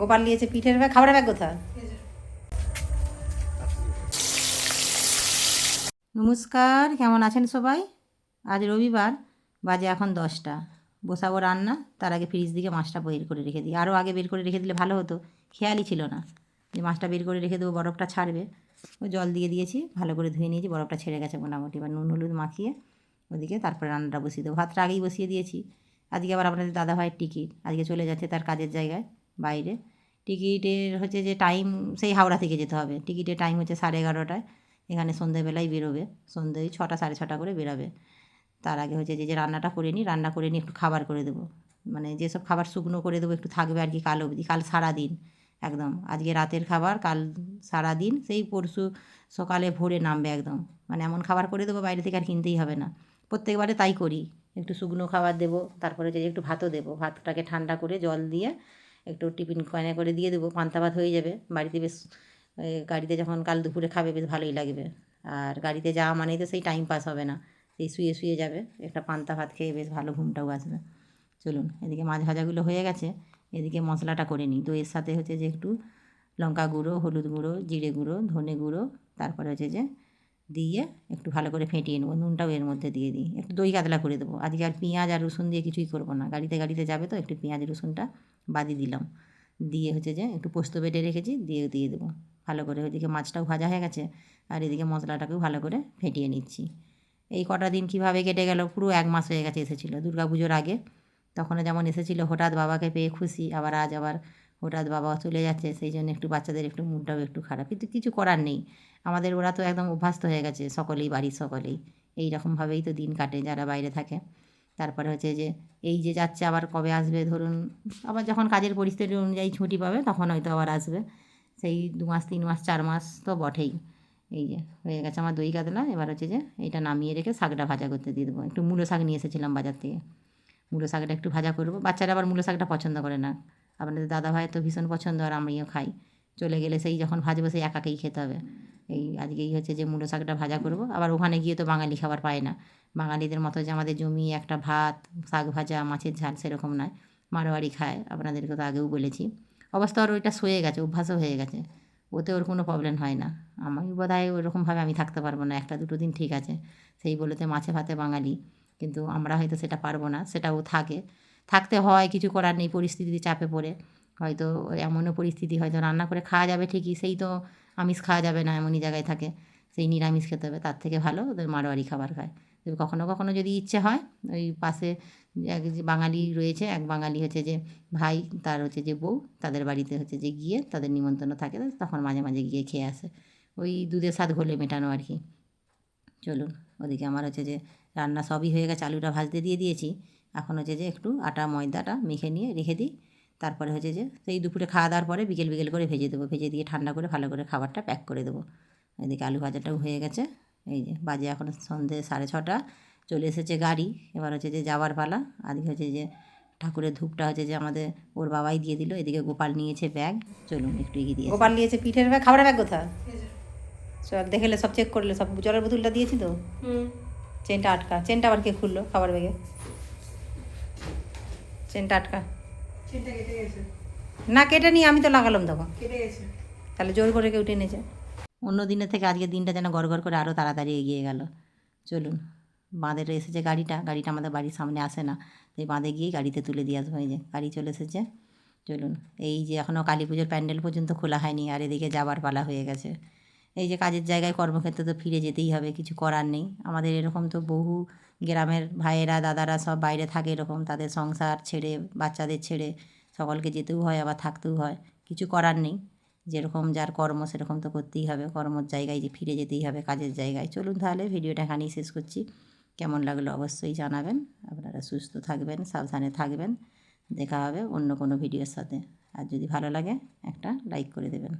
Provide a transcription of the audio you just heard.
গোপাল নিয়েছে পিঠের ব্যাগ, খাবারের ব্যাগ কোথায়? নমস্কার, কেমন আছেন সবাই? আজ রবিবার, বাজে এখন দশটা। বসাবো রান্না, তার আগে ফ্রিজ দিকে মাছটা বের করে রেখে দিই। আরও আগে বের করে রেখে দিলে ভালো হতো, খেয়ালই ছিল না যে মাছটা বের করে রেখে দেবো, বরফটা ছাড়বে। ও জল দিয়ে দিয়েছি, ভালো করে ধুয়ে নিয়েছি, বরফটা ছেড়ে গেছে মোটামুটি। এবার নুন, হলুদ মাখিয়ে ওদিকে তারপরে রান্নাটা বসিয়ে দেবো। ভাতটা আগেই বসিয়ে দিয়েছি। আজকে আবার আপনাদের দাদা ভাইয়ের টিকিট আজকে চলে যাচ্ছে তার কাজের জায়গায়। বাইরে। টিকিটের হচ্ছে যে টাইম সেই হাওড়া থেকে যেতে হবে। টিকিটের টাইম হচ্ছে সাড়ে এগারোটায়। এখানে সন্ধ্যেবেলায় বেরোবে। সন্ধ্যে ওই ছটা, সাড়ে ছটা করে বেরোবে। তার আগে হচ্ছে যে যে রান্নাটা করে নিই, রান্না করে নিই একটু খাবার করে দেবো। মানে যেসব খাবার শুকনো করে দেবো, একটু থাকবে আর কি কাল অবধি। কাল সারাদিন, একদম। আজকে রাতের খাবার, কাল সারাদিন সেই পরশু সকালে ভোরে নামবে একদম। মানে এমন খাবার করে দেবো, বাইরে থেকে আর কিনতেই হবে না। প্রত্যেকবারে তাই করি। একটু শুকনো খাবার দেবো, তারপরে যে একটু ভাতও দেবো। ভাতটাকে ঠান্ডা করে জল দিয়ে একটু টিফিন কয়না করে দিয়ে দেবো, পান্তা ভাত হয়ে যাবে। বাড়িতে বেশ গাড়িতে যখন কাল দুপুরে খাবে বেশ ভালোই লাগবে। আর গাড়িতে যাওয়া মানেই তো সেই টাইম পাস হবে না। সেই শুয়ে শুয়ে যাবে, একটা পান্তা ভাত খেয়ে বেশ ভালো ঘুমটাও আসবে। চলুন, এদিকে মাছ ভাজাগুলো হয়ে গেছে। এদিকে মশলাটা করে নিই। দইয়ের সাথে হচ্ছে যে একটু লঙ্কা গুঁড়ো, হলুদ গুঁড়ো, জিরে গুঁড়ো, ধনে গুঁড়ো, তারপরে হচ্ছে যে দিয়ে একটু ভালো করে ফেটিয়ে নেব, নুনটাও এর মধ্যে দিয়ে দিই। একটু দই কাতলা করে দেবো। আজকে আর পেঁয়াজ আর রসুন দিয়ে কিছুই করব না। গাড়িতে গাড়িতে যাবে তো, একটু পেঁয়াজ, রসুনটা বাদি দিলাম। দিয়ে হচ্ছে যে একটু পোস্ত বেটে রেখেছি, দিয়ে দিয়ে দেবো। ভালো করে ওইদিকে মাছটাও ভাজা হয়ে গেছে, আর এদিকে মশলাটাকেও ভালো করে ফেটিয়ে নিচ্ছি। এই কটা দিন কীভাবে কেটে গেল, পুরো এক মাস হয়ে গেছে এসেছিল। পুজোর আগে তখনও যেমন এসেছিল, হঠাৎ বাবাকে পেয়ে খুশি, আবার আজ আবার হঠাৎ বাবা চলে যাচ্ছে, সেই জন্য একটু বাচ্চাদের একটু মুডটাও একটু খারাপ। কিন্তু কিছু করার নেই। আমাদের ওরা তো একদম অভ্যস্ত হয়ে গেছে, সকলেই, বাড়ির সকলেই। এই রকমভাবেই তো দিন কাটে যারা বাইরে থাকে। তারপরে হচ্ছে যে, এই যে যাচ্ছে আবার কবে আসবে? ধরুন, আবার যখন কাজের পরিস্থিতি অনুযায়ী ছুটি পাবে, তখন হয়তো আবার আসবে। সেই দু মাস, তিন মাস, চার মাস তো বটেই। এই যে, হয়ে গেছে আমার দই কাতলা। এবার হচ্ছে যে, এইটা নামিয়ে রেখে শাকটা ভাজা করতে দিয়ে দেবো। একটু মূলো শাক নিয়ে এসেছিলাম বাজার থেকে। মূলো শাকটা একটু ভাজা করব। বাচ্চারা আবার মূলো শাকটা পছন্দ করে না। আপনাদের দাদা ভাই তো ভীষণ পছন্দ আর আমিও খাই। চলে গেলে সেই যখন ভাজবো সেই একাকেই খেতে হবে। এই আজকেই হচ্ছে যে মূলো শাকটা ভাজা করব। আবার ওখানে গিয়ে তো বাঙালি খাবার পায় না। বাঙালিদের মতো যে আমাদের জমি, একটা ভাত, শাক ভাজা, মাছের ঝাল সেরকম নয়। মারোয়ারি খায়, আপনাদেরকে তো আগেও বলেছি। অবস্থা ওর ওইটা সয়ে গেছে, অভ্যাসও হয়ে গেছে। ওতে ওর কোনো প্রবলেম হয় না। আমি বোধ হয় ওরকমভাবে আমি থাকতে পারব না। একটা দুটো দিন ঠিক আছে। সেই বলেতে মাছে ভাতে বাঙালি। কিন্তু আমরা হয়তো সেটা পারব না। সেটাও থাকে। থাকতে হয়, কিছু করার নেই, পরিস্থিতিতে চাপে পড়ে। হয়তো এমনও পরিস্থিতি, হয়তো রান্না করে খাওয়া যাবে ঠিকই, সেই তো আমিষ খাওয়া যাবে না, এমনই জায়গায় থাকে। সেই নিরামিষ খেতে হবে, তার থেকে ভালো ওদের মারোয়ারি খাবার খায়। তবে কখনো কখনো যদি ইচ্ছে হয়, ওই পাশে এক যে বাঙালি রয়েছে, এক বাঙালি হচ্ছে যে ভাই, তার হচ্ছে যে বউ, তাদের বাড়িতে হচ্ছে যে গিয়ে তাদের নিমন্ত্রণ থাকে, তখন মাঝে মাঝে গিয়ে খেয়ে আসে। ওই দুধের স্বাদ ঘোলে মেটানো আর কি। চলুন, ওদিকে আমার হচ্ছে যে রান্না সবই হয়ে গেছে, আলুটা ভাজতে দিয়ে দিয়েছি। এখন হচ্ছে যে একটু আটা ময়দাটা মেখে নিয়ে রেখে দিই। তারপরে হচ্ছে যে সেই দুপুরে খাওয়া দাওয়ার পরে বিকেল বিকেল করে ভেজে দেবো। ভেজে দিয়ে ঠান্ডা করে ভালো করে খাবারটা প্যাক করে দেবো। এদিকে আলু ভাজাটাও হয়ে গেছে। এই যে বাজে এখন সন্ধে সাড়ে ছটা। চলে এসেছে গাড়ি। এবার হচ্ছে যে যাওয়ার পালা। আজকে হচ্ছে যে ঠাকুরের ধূপটা হচ্ছে যে আমাদের ওর বাবাই দিয়ে দিল। এদিকে গোপাল নিয়েছে ব্যাগ চলুন একটু এগিয়ে দিয়ে গোপাল নিয়েছে পিঠের ব্যাগ খাবারের ব্যাগ কোথায়? সব দেখলে সব চেক করলে সব জলের বোতলটা দিয়েছি তো? চেনটা আটকা। চেনটা আবার কে খুললো? খাবার ব্যাগে চেনটা আটকা না কেটে নিয়ে আমি তো লাগালাম তখন। গেছে। তাহলে জোর করে কেউ টেনেছে অন্য দিনের থেকে আজকে দিনটা যেন গড় করে আরও তাড়াতাড়ি এগিয়ে গেল। চলুন বাঁধের এসেছে গাড়িটা। গাড়িটা আমাদের বাড়ির সামনে আসে না। তাই বাঁধে গিয়ে গাড়িতে তুলে দিয়ে আসব। এই যে গাড়ি চলে এসেছে। চলুন এই যে এখনও কালী পুজোর প্যান্ডেল পর্যন্ত খোলা হয়নি আর এদিকে যাবার পালা হয়ে গেছে। এই যে কাজের জায়গায় কর্মক্ষেত্রে তো ফিরে যেতেই হবে, কিছু করার নেই। আমাদের এরকম তো বহু গ্রামের ভাইয়েরা, দাদারা সব বাইরে থাকে এরকম, তাদের সংসার ছেড়ে, বাচ্চাদের ছেড়ে সকলকে যেতেও হয়, আবার থাকতেও হয়, কিছু করার নেই। যেরকম যার কর্ম সেরকম তো করতেই হবে, কর্মর জায়গায় যে ফিরে যেতেই হবে, কাজের জায়গায়। চলুন তাহলে ভিডিওটা এখানেই শেষ করছি। কেমন লাগল অবশ্যই জানাবেন। আপনারা সুস্থ থাকবেন, সাবধানে থাকবেন। দেখা হবে অন্য কোনো ভিডিওর সাথে। আর যদি ভালো লাগে, একটা লাইক করে দেবেন।